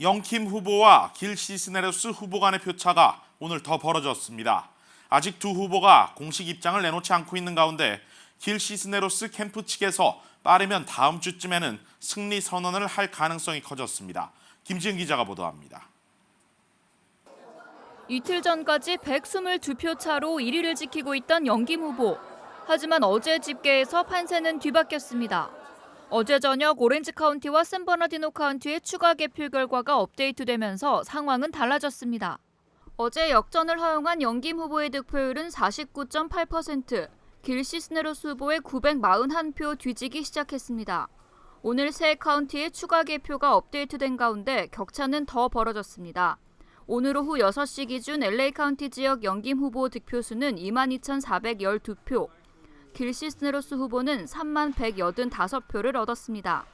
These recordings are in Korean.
영킴 후보와 길 시스네로스 후보 간의 표차가 오늘 더 벌어졌습니다. 아직 두 후보가 공식 입장을 내놓지 않고 있는 가운데 길 시스네로스 캠프 측에서 빠르면 다음 주쯤에는 승리 선언을 할 가능성이 커졌습니다. 김지은 기자가 보도합니다. 이틀 전까지 122표 차로 1위를 지키고 있던 영김 후보. 하지만 어제 집계에서 판세는 뒤바뀌었습니다. 어제 저녁 오렌지 카운티와 샌버나디노 카운티의 추가 개표 결과가 업데이트되면서 상황은 달라졌습니다. 어제 역전을 허용한 영김 후보의 득표율은 49.8%, 길 시스네로스 후보의 941표 뒤지기 시작했습니다. 오늘 세 카운티의 추가 개표가 업데이트된 가운데 격차는 더 벌어졌습니다. 오늘 오후 6시 기준 LA 카운티 지역 영김 후보 득표수는 22,412표, 길 시스네로스 후보는 3만 185표를 얻었습니다.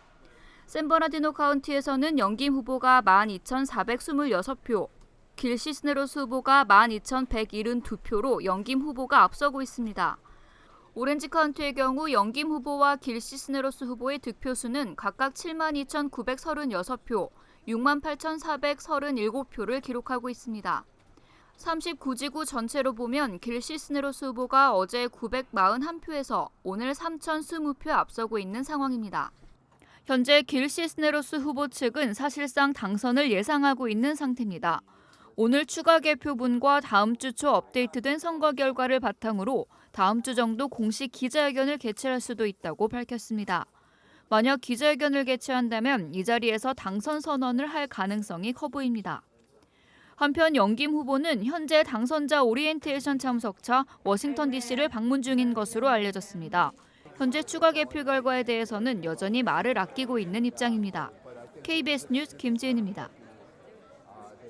샌버나디노 카운티에서는 영김 후보가 12,426표, 길 시스네로스 후보가 12,172표로 영김 후보가 앞서고 있습니다. 오렌지 카운티의 경우 영김 후보와 길 시스네로스 후보의 득표수는 각각 72,936표, 68,437표를 기록하고 있습니다. 39지구 전체로 보면 길 시스네로스 후보가 어제 941표에서 오늘 3,020표 앞서고 있는 상황입니다. 현재 길 시스네로스 후보 측은 사실상 당선을 예상하고 있는 상태입니다. 오늘 추가 개표분과 다음 주 초 업데이트된 선거 결과를 바탕으로 다음 주 정도 공식 기자회견을 개최할 수도 있다고 밝혔습니다. 만약 기자회견을 개최한다면 이 자리에서 당선 선언을 할 가능성이 커 보입니다. 한편 영김 후보는 현재 당선자 오리엔테이션 참석차 워싱턴 DC를 방문 중인 것으로 알려졌습니다. 현재 추가 개표 결과에 대해서는 여전히 말을 아끼고 있는 입장입니다. KBS 뉴스 김지은입니다.